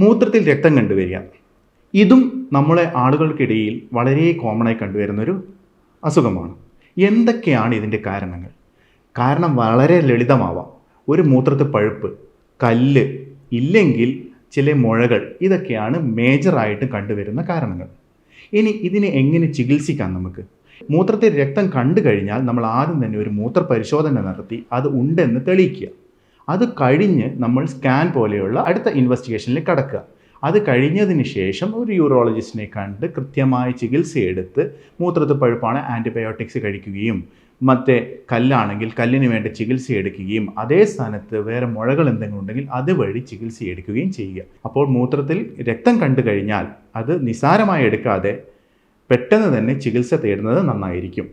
മൂത്രത്തിൽ രക്തം കണ്ടുവരിക. ഇതും നമ്മളെ ആളുകൾക്കിടയിൽ വളരെ കോമണായി കണ്ടുവരുന്നൊരു അസുഖമാണ്. എന്തൊക്കെയാണ് ഇതിന്റെ കാരണങ്ങൾ? കാരണം വളരെ ലളിതമാവാം. ഒരു മൂത്രത്തിൽ പഴുപ്പ് കല്ല് ഇല്ലെങ്കിൽ ചില മുഴകൾ ഇതൊക്കെയാണ് മേജറായിട്ട് കണ്ടുവരുന്ന കാരണങ്ങൾ. ഇനി ഇതിനെ എങ്ങനെ ചികിത്സിക്കാം നമുക്ക്? മൂത്രത്തിൽ രക്തം കണ്ടു കഴിഞ്ഞാൽ നമ്മൾ ആദ്യം തന്നെ ഒരു മൂത്ര പരിശോധന നടത്തി അത് ഉണ്ടെന്ന് തെളിയിക്കുക. അത് കഴിഞ്ഞ് നമ്മൾ സ്കാൻ പോലെയുള്ള അടുത്ത ഇൻവെസ്റ്റിഗേഷനിൽ കടക്കുക. അത് കഴിഞ്ഞതിന് ശേഷം ഒരു യൂറോളജിസ്റ്റിനെ കണ്ട് കൃത്യമായ ചികിത്സയെടുത്ത് മൂത്രത്തിൽ പഴുപ്പാണ് ആന്റിബയോട്ടിക്സ് കഴിക്കുകയും മറ്റേ കല്ലാണെങ്കിൽ കല്ലിന് വേണ്ട ചികിത്സ എടുക്കുകയും അതേ സ്ഥാനത്ത് വേറെ മുഴകൾ എന്തെങ്കിലും ഉണ്ടെങ്കിൽ അതുവഴി ചികിത്സ എടുക്കുകയും ചെയ്യുക. അപ്പോൾ മൂത്രത്തിൽ രക്തം കണ്ടു കഴിഞ്ഞാൽ അത് നിസാരമായി എടുക്കാതെ പെട്ടെന്ന് തന്നെ ചികിത്സ തേടുന്നത് നന്നായിരിക്കും.